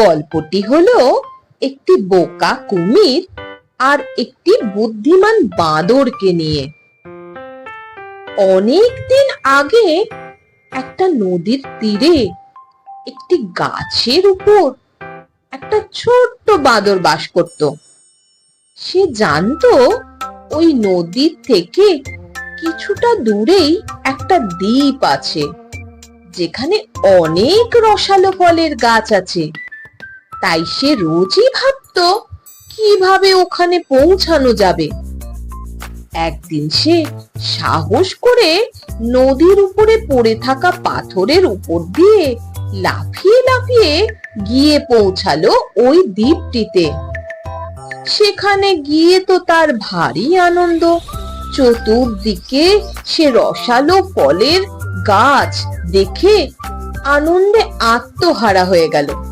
গল্পটি হলো একটি বোকা কুমির আর একটি বুদ্ধিমান বাঁদরকে নিয়ে। অনেক দিন আগে একটা নদীর তীরে একটি গাছের উপর একটা ছোট্ট বাঁদর বাস করত। সে জানতো ওই নদীর থেকে কিছুটা দূরেই একটা দ্বীপ আছে, যেখানে অনেক রসালো ফলের গাছ আছে। তাই সে রোজই ভাবতো, কীভাবে ওখানে পৌঁছানো যাবে? একদিন সে সাহস করে নদীর উপরে পড়ে থাকা পাথরের উপর দিয়ে লাফিয়ে লাফিয়ে গিয়ে পৌঁছালো ওই দ্বীপটিতে। সেখানে গিয়ে তো তার ভারী আনন্দ। চতুর্দিকে সে রসালো ফলের গাছ দেখে আনন্দে আত্মহারা হয়ে গেল।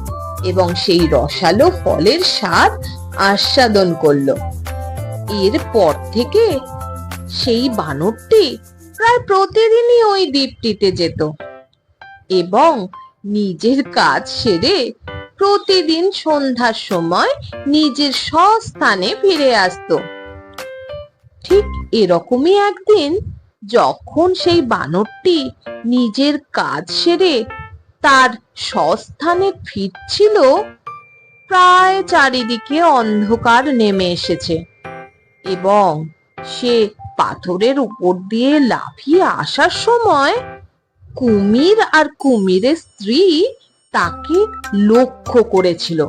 এবং সেই রসালো ফলের স্বাদ আস্বাদন করল। এরপর থেকে সেই বানরটি প্রায় প্রতিদিনই ওই দ্বীপটিতে যেত এবং নিজের কাজ সেরে প্রতিদিন সন্ধ্যার সময় নিজের স্বস্থানে ফিরে আসতো। ঠিক এরকমই একদিন যখন সেই বানরটি নিজের কাজ সেরে তার স্বস্থানে ফিরছিল, প্রায় চারিদিকে অন্ধকার নেমে এসেছে এবং সে পাথরের উপর দিয়ে লাফিয়ে আসার সময় কুমির আর কুমিরের স্ত্রী তাকে লক্ষ্য করেছিল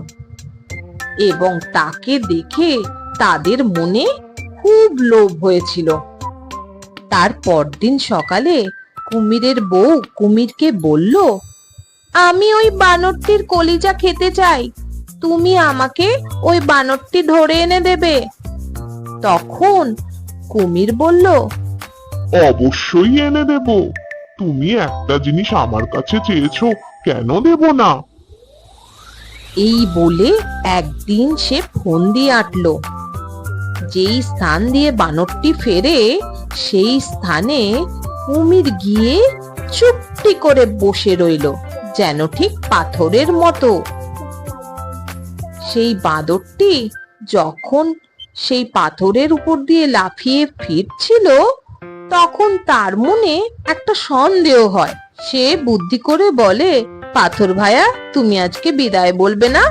এবং তাকে দেখে তাদের মনে খুব লোভ হয়েছিল। তার পরদিন সকালে কুমিরের বউ কুমিরকে বলল আমি ওই বানরটির কলিজা খেতে চাই। তুমি আমাকে ওই বানরটি ধরে এনে দেবে। তখন কুমির বলল অবশ্যই এনে দেব। তুমি একটা জিনিস আমার কাছে চেয়েছো কেন দেব না? এই বলে একদিন সে ফোন দিয়ে আটলো। যেই স্থান দিয়ে বানরটি ফেরে সেই স্থানে কুমির গিয়ে চুপটি করে বসে রইল। যেন ঠিক পাথরের মতো। সেই বাঁদরটি যখন সেই পাথরের উপর দিয়ে লাফিয়ে ফিরছিল তখন তার মনে একটা সন্দেহ হয়। সে বুদ্ধি করে বলে পাথর ভাইয়া তুমি আজকে বিদায় বলবে না?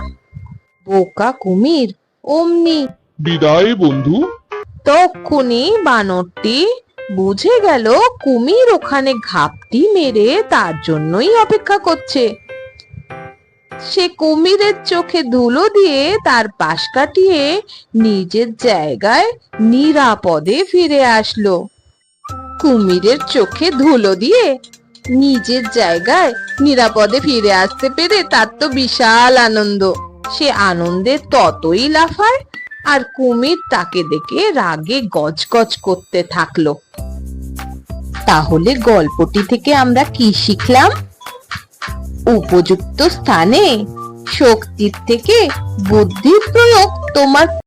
বোকা কুমির অমনি বিদায় বন্ধু? তক্ষুনি বানরটি বুঝে গেল কুমির ওখানে ঘাপটি মেরে তার জন্যই অপেক্ষা করছে। সে কুমিরের চোখে ধুলো দিয়ে তার পাশ কাটিয়ে নিজের জায়গায় নিরাপদে ফিরে আসলো। কুমিরের চোখে ধুলো দিয়ে নিজের জায়গায় নিরাপদে ফিরে আসতে পেরে তার তো বিশাল আনন্দ। সে আনন্দে ততই লাফায় আর কুমির তাকে দেখে রাগে গজগজ করতে থাকল। তাহলে গল্পটি থেকে আমরা কি শিখলাম? উপযুক্ত স্থানে শক্তির থেকে বুদ্ধির প্রয়োগ তোমার